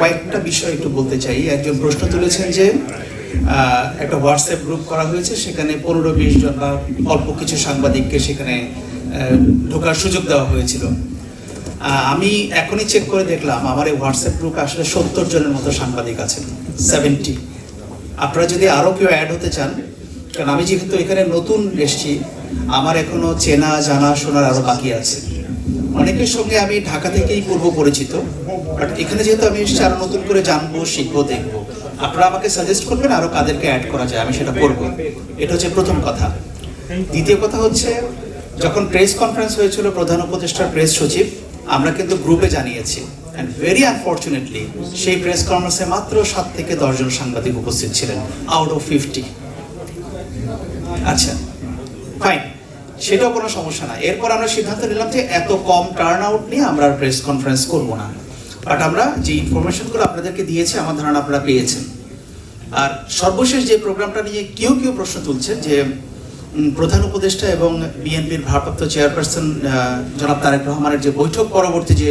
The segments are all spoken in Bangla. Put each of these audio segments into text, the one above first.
কয়েকটা বিষয় একটু বলতে চাই। একজন প্রশ্ন তুলেছেন যে একটা হোয়াটসঅ্যাপ গ্রুপ করা হয়েছে, সেখানে পনেরো বিশ জন বা অল্প কিছু সাংবাদিককে সেখানে ঢোকার সুযোগ দেওয়া হয়েছিল। আমি এখনই চেক করে দেখলাম, আমার এই হোয়াটসঅ্যাপ গ্রুপে আসলে সত্তর জনের মতো সাংবাদিক আছেন সেভেন্টি আপনারা যদি আরও কেউ অ্যাড হতে চান, কারণ আমি যেহেতু এখানে নতুন এসেছি, আমার এখনও চেনা, জানা, শোনার আরও বাকি আছে। অনেকের সঙ্গে আমি ঢাকা থেকেই পূর্ব পরিচিত। বাট এখানে যেহেতু আমি এসেছি, আরও নতুন করে জানব, শিখব, দেখব। আপনারা আমাকে সাজেস্ট করবেন আরও কাদেরকে অ্যাড করা যায়, আমি সেটা করব। এটা হচ্ছে প্রথম কথা। দ্বিতীয় কথা হচ্ছে, যখন প্রেস কনফারেন্স হয়েছিল, প্রধান উপদেষ্টার প্রেস সচিব, আমরা কিন্তু গ্রুপে জানিয়েছি। অ্যান্ড ভেরি আনফর্চুনেটলি সেই প্রেস কনফারেন্সে মাত্র সাত থেকে দশজন সাংবাদিক উপস্থিত ছিলেন আউট অফ ফিফটি আচ্ছা ফাইন সেটাও কোনো সমস্যা না। এরপর আমরা সিদ্ধান্ত নিলাম যে এত কম টার্ন আউট নিয়ে আমরা প্রেস কনফারেন্স করব না। বাট আমরা যে ইনফরমেশনগুলো আপনাদেরকে দিয়েছি, আমার ধারণা আপনারা পেয়েছেন। আর সর্বশেষ যে প্রোগ্রামটা নিয়ে কেউ কেউ প্রশ্ন তুলছেন যে প্রধান উপদেষ্টা এবং বিএনপির ভারপ্রাপ্ত চেয়ারপারসন জনাব তারেক রহমানের যে বৈঠক পরবর্তী যে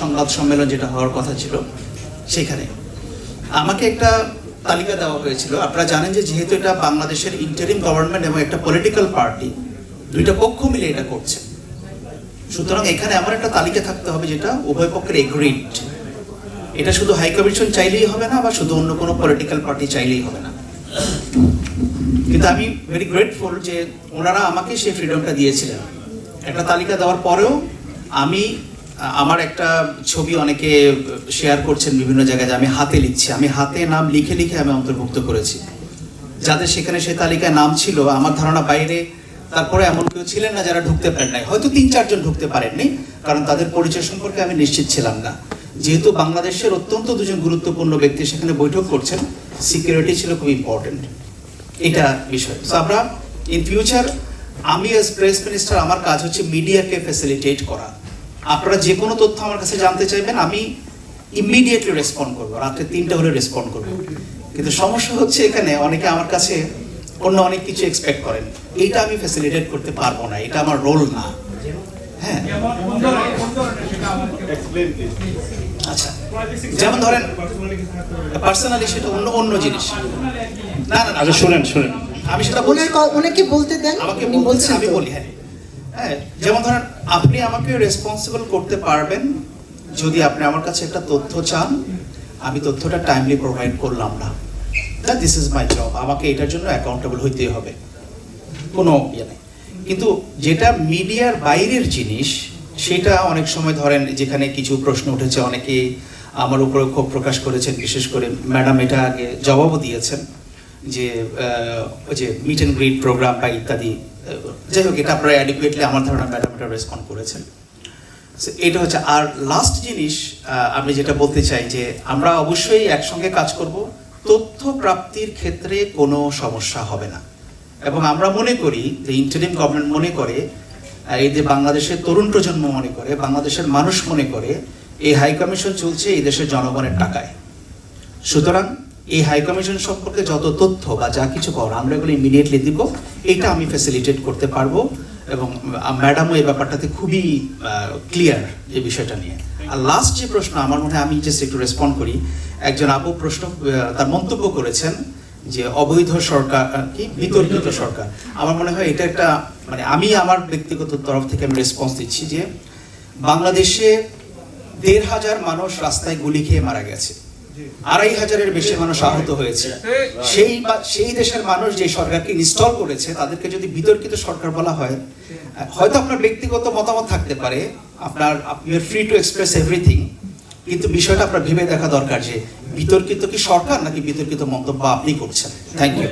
সংবাদ সম্মেলন যেটা হওয়ার কথা ছিল, সেখানে। আমাকে একটা তালিকা দেওয়া হয়েছিল। আপনারা জানেন যে যেহেতু এটা বাংলাদেশের ইন্টারিম গভর্নমেন্ট এবং একটা পলিটিক্যাল পার্টি দুইটা পক্ষ মিলে এটা করছে। সুতরাং এখানে আমার একটা তালিকা থাকতে হবে যেটা উভয় পক্ষের এগ্রিড এটা শুধু হাই কমিশন চাইলেই হবে না, বা শুধু অন্য কোনো পলিটিক্যাল পার্টি চাইলেই হবে না। কিন্তু আমি ভেরি গ্রেটফুল যে ওনারা আমাকে সেই ফ্রিডমটা দিয়েছিলেন। একটা তালিকা দেওয়ার পরেও আমি, আমার একটা ছবি অনেকে শেয়ার করছেন বিভিন্ন জায়গায় যে আমি হাতে লিখছি। আমি হাতে নাম লিখে লিখে আমি অন্তর্ভুক্ত করেছি। যাদের সেখানে সেই তালিকায় নাম ছিল, আমার ধারণা বাইরে, তারপরে এমন কেউ ছিলেন না যারা ঢুকতে পারেন নাই। হয়তো তিন চারজন ঢুকতে পারেননি, কারণ তাদের পরিচয় সম্পর্কে আমি নিশ্চিত ছিলাম না। যেহেতু বাংলাদেশের অত্যন্ত দুজন গুরুত্বপূর্ণ ব্যক্তি সেখানে বৈঠক করছেন সিকিউরিটি ছিল খুব ইম্পর্টেন্ট এটা বিষয়। আমরা ইন ফিউচার আমি এস প্রেস মিনিস্টার আমার কাজ হচ্ছে মিডিয়াকে ফ্যাসিলিটেট করা। আপনারা যে কোনো তথ্য আমার কাছে জানতে চাইবেন, আমি ইমিডিয়েটলি রেসপন্ড করব, রাত্রে তিনটা হলে রেসপন্ড করব। কিন্তু সমস্যা হচ্ছে এখানে অনেকে আমার কাছে অন্য অনেক কিছু এক্সপেক্ট করেন। এইটা আমি ফ্যাসিলিটেট করতে পারব না, এটা আমার রোল না। হ্যাঁ? আচ্ছা যেমন ধরেন পার্সোনালি সেটা অন্য অন্য জিনিস। না না না আচ্ছা শুনেন শুনেন। আমি সেটা বলছি। ওনার ক- ওনাকে বলতে দেন আমাকে বলছেন আমি বলি হ্যাঁ। হ্যাঁ যেমন ধরেন আপনি আমাকে রেসপন্সিবল করতে পারবেন যদি আপনি আমার কাছে একটা তথ্য চান। আমি তথ্যটা টাইমলি প্রোভাইড করলাম না। দিস ইজ মাই জব আমাকে এটার জন্য অ্যাকাউন্টেবল হইতেই হবে। কোনো ইয়ে নেই। কিন্তু যেটা মিডিয়ার বাইরের জিনিস সেটা অনেক সময় ধরেন যেখানে কিছু প্রশ্ন উঠেছে অনেকে আমার উপরে ক্ষোভ প্রকাশ করেছেন, বিশেষ করে ম্যাডাম এটা আগে জবাবও দিয়েছেন যে যে মিট অ্যান্ড গ্রিট প্রোগ্রাম বা ইত্যাদি যাই হোক, এটা আপনারা অ্যাডিকুয়েটলি আমার ধারণা ম্যাডাম এটা রেসপন্ড করেছেন এটা হচ্ছে, আর লাস্ট জিনিস আমি যেটা বলতে চাই যে, আমরা অবশ্যই একসঙ্গে কাজ করব, তথ্য প্রাপ্তির ক্ষেত্রে কোনো সমস্যা হবে না। এবং আমরা মনে করি, যে ইন্টারিম গভর্নমেন্ট মনে করে এই যে বাংলাদেশের তরুণ প্রজন্ম মনে করে, বাংলাদেশের মানুষ মনে করে, এই হাই কমিশন চলছে এই দেশের জনগণের টাকায়। সুতরাং এই হাই কমিশন সম্পর্কে যত তথ্য বা যা কিছু পাওয়ার, আমরা এগুলো ইমিডিয়েটলি দিব। এটা আমি ফ্যাসিলিটেট করতে পারব এবং ম্যাডামও এই ব্যাপারটাতে খুবই ক্লিয়ার এই বিষয়টা নিয়ে। আর লাস্ট যে প্রশ্ন, আমার মনে হয় আমি যে একটু রেসপন্ড করি। একজন আপু প্রশ্ন তার মন্তব্য করেছেন যে অবৈধ সরকার কি? বিতর্কিত সরকার। আমার মনে হয় এটা একটা মানে আমি আমার ব্যক্তিগত তরফ থেকে আমি রেসপন্স দিচ্ছি যে বাংলাদেশে দেড় হাজার মানুষ রাস্তায় গুলি খেয়ে মারা গেছে। আড়াই হাজারের বেশি মানুষ আহত হয়েছে। সেই সেই দেশের মানুষ যে সরকারকে ইনস্টল করেছে, তাদেরকে যদি বিতর্কিত সরকার বলা হয়, হয়তো আপনার ব্যক্তিগত মতামত থাকতে পারে, আপনার ফ্রি টু এক্সপ্রেস এভরিথিং কিন্তু বিষয়টা আপনার ভেবে দেখা দরকার যে বিতর্কিত কি সরকার নাকি বিতর্কিত মন্তব্য আপনি করছেন? Thank you